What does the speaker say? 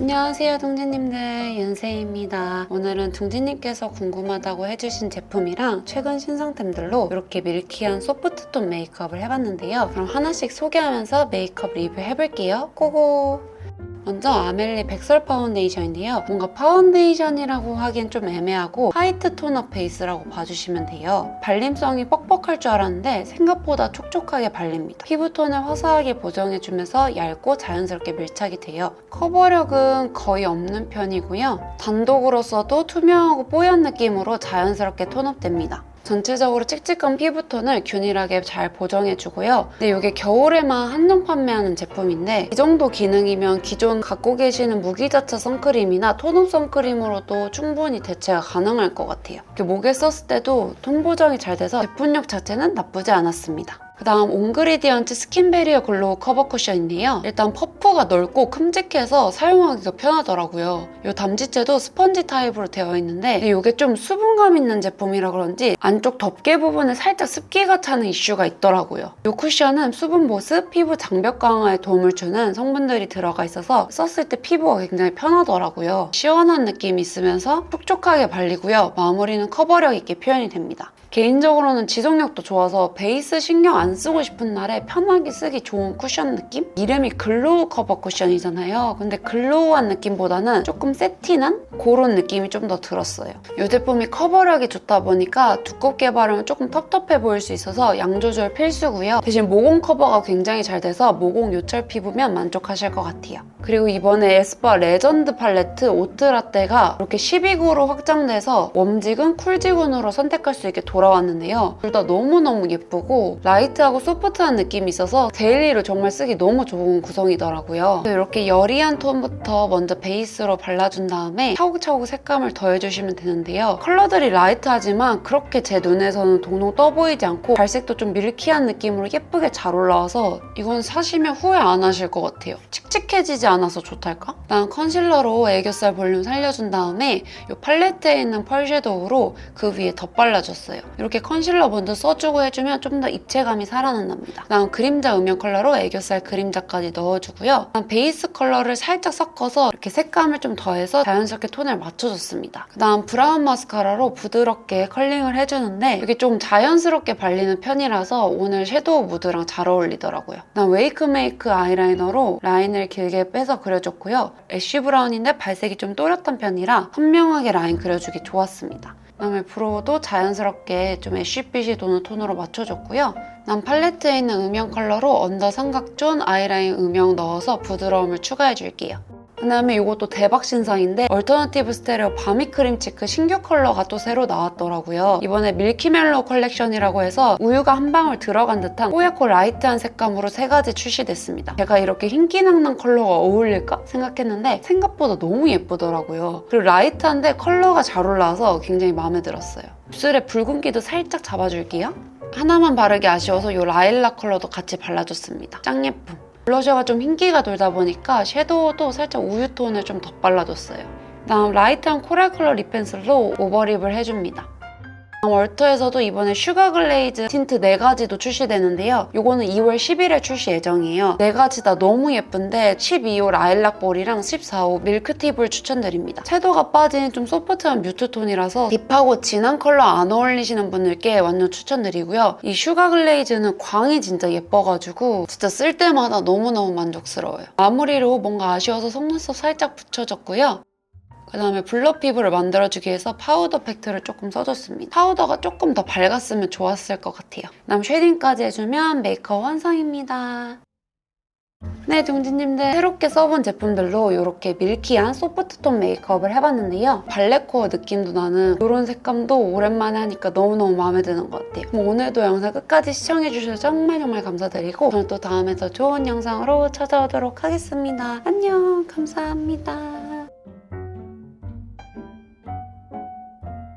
안녕하세요 둥지님들. 윤세입니다. 오늘은 둥지님께서 궁금하다고 해주신 제품이랑 최근 신상템들로 이렇게 밀키한 소프트톤 메이크업을 해봤는데요. 그럼 하나씩 소개하면서 메이크업 리뷰 해볼게요. 고고 먼저 아멜리 백설 파운데이션인데요. 뭔가 파운데이션이라고 하기엔 좀 애매하고 화이트 톤업 베이스라고 봐주시면 돼요. 발림성이 뻑뻑할 줄 알았는데 생각보다 촉촉하게 발립니다. 피부톤을 화사하게 보정해주면서 얇고 자연스럽게 밀착이 돼요. 커버력은 거의 없는 편이고요. 단독으로 써도 투명하고 뽀얀 느낌으로 자연스럽게 톤업됩니다. 전체적으로 칙칙한 피부톤을 균일하게 잘 보정해주고요. 근데 이게 겨울에만 한정 판매하는 제품인데 이 정도 기능이면 기존 갖고 계시는 무기자차 선크림이나 톤업 선크림으로도 충분히 대체가 가능할 것 같아요. 목에 썼을 때도 톤 보정이 잘 돼서 제품력 자체는 나쁘지 않았습니다. 그 다음 옹그리디언트 스킨베리어 글로우 커버 쿠션인데요. 일단 퍼프가 넓고 큼직해서 사용하기가 편하더라고요. 이 담지체도 스펀지 타입으로 되어 있는데 이게 좀 수분감 있는 제품이라 그런지 안쪽 덮개 부분에 살짝 습기가 차는 이슈가 있더라고요. 이 쿠션은 수분 보습, 피부 장벽 강화에 도움을 주는 성분들이 들어가 있어서 썼을 때 피부가 굉장히 편하더라고요. 시원한 느낌이 있으면서 촉촉하게 발리고요. 마무리는 커버력 있게 표현이 됩니다. 개인적으로는 지속력도 좋아서 베이스 신경 안 쓰고 싶은 날에 편하게 쓰기 좋은 쿠션 느낌? 이름이 글로우 커버 쿠션이잖아요. 근데 글로우한 느낌보다는 조금 세틴한 그런 느낌이 좀 더 들었어요. 이 제품이 커버력이 좋다 보니까 두껍게 바르면 조금 텁텁해 보일 수 있어서 양 조절 필수고요. 대신 모공 커버가 굉장히 잘 돼서 모공 요철 피부면 만족하실 것 같아요. 그리고 이번에 에스쁘아 레전드 팔레트 오트라떼가 이렇게 12구로 확장돼서 웜지근, 쿨지근으로 선택할 수 있게 돌아 왔는데요. 둘 다 너무너무 예쁘고 라이트하고 소프트한 느낌이 있어서 데일리로 정말 쓰기 너무 좋은 구성이더라고요. 이렇게 여리한 톤부터 먼저 베이스로 발라준 다음에 차곡차곡 색감을 더해주시면 되는데요. 컬러들이 라이트하지만 그렇게 제 눈에서는 동동 떠 보이지 않고 발색도 좀 밀키한 느낌으로 예쁘게 잘 올라와서 이건 사시면 후회 안 하실 것 같아요. 칙칙해지지 않아서 좋달까? 난 컨실러로 애교살 볼륨 살려준 다음에 이 팔레트에 있는 펄 섀도우로 그 위에 덧발라줬어요. 이렇게 컨실러 먼저 써주고 해주면 좀 더 입체감이 살아난답니다. 다음 그림자 음영 컬러로 애교살 그림자까지 넣어주고요. 다음 베이스 컬러를 살짝 섞어서 이렇게 색감을 좀 더해서 자연스럽게 톤을 맞춰줬습니다. 그 다음 브라운 마스카라로 부드럽게 컬링을 해주는데 이게 좀 자연스럽게 발리는 편이라서 오늘 섀도우 무드랑 잘 어울리더라고요. 난 웨이크 메이크 아이라이너로 라인을 길게 빼서 그려줬고요. 애쉬 브라운인데 발색이 좀 또렷한 편이라 선명하게 라인 그려주기 좋았습니다. 그다음에 브로우도 자연스럽게 좀 애쉬빛이 도는 톤으로 맞춰줬고요. 난 팔레트에 있는 음영 컬러로 언더 삼각존 아이라인 음영 넣어서 부드러움을 추가해줄게요. 그다음에 이것도 대박 신상인데 얼터너티브 스테레오 바미 크림 치크 신규 컬러가 또 새로 나왔더라고요. 이번에 밀키멜로 컬렉션이라고 해서 우유가 한 방울 들어간 듯한 뽀얗고 라이트한 색감으로 세 가지 출시됐습니다. 제가 이렇게 흰기낭낭 컬러가 어울릴까 생각했는데 생각보다 너무 예쁘더라고요. 그리고 라이트한데 컬러가 잘 올라와서 굉장히 마음에 들었어요. 입술에 붉은기도 살짝 잡아줄게요. 하나만 바르기 아쉬워서 이 라일락 컬러도 같이 발라줬습니다. 짱 예쁨. 블러셔가 좀 흰기가 돌다 보니까 섀도우도 살짝 우유 톤을 좀 덧발라줬어요. 다음 라이트한 코랄 컬러 립 펜슬로 오버립을 해줍니다. 월터에서도 이번에 슈가 글레이즈 틴트 4가지도 출시되는데요. 이거는 2월 10일에 출시 예정이에요. 4가지 다 너무 예쁜데 12호 라일락 볼이랑 14호 밀크팁을 추천드립니다. 채도가 빠진 좀 소프트한 뮤트톤이라서 딥하고 진한 컬러 안 어울리시는 분들께 완전 추천드리고요. 이 슈가 글레이즈는 광이 진짜 예뻐가지고 진짜 쓸 때마다 너무너무 만족스러워요. 마무리로 뭔가 아쉬워서 속눈썹 살짝 붙여줬고요. 그 다음에 블러 피부를 만들어주기 위해서 파우더 팩트를 조금 써줬습니다. 파우더가 조금 더 밝았으면 좋았을 것 같아요. 그 다음 쉐딩까지 해주면 메이크업 완성입니다. 네, 둥지님들 새롭게 써본 제품들로 이렇게 밀키한 소프트톤 메이크업을 해봤는데요. 발레코어 느낌도 나는 이런 색감도 오랜만에 하니까 너무너무 마음에 드는 것 같아요. 오늘도 영상 끝까지 시청해주셔서 정말 정말 감사드리고 저는 또 다음에 더 좋은 영상으로 찾아오도록 하겠습니다. 안녕, 감사합니다.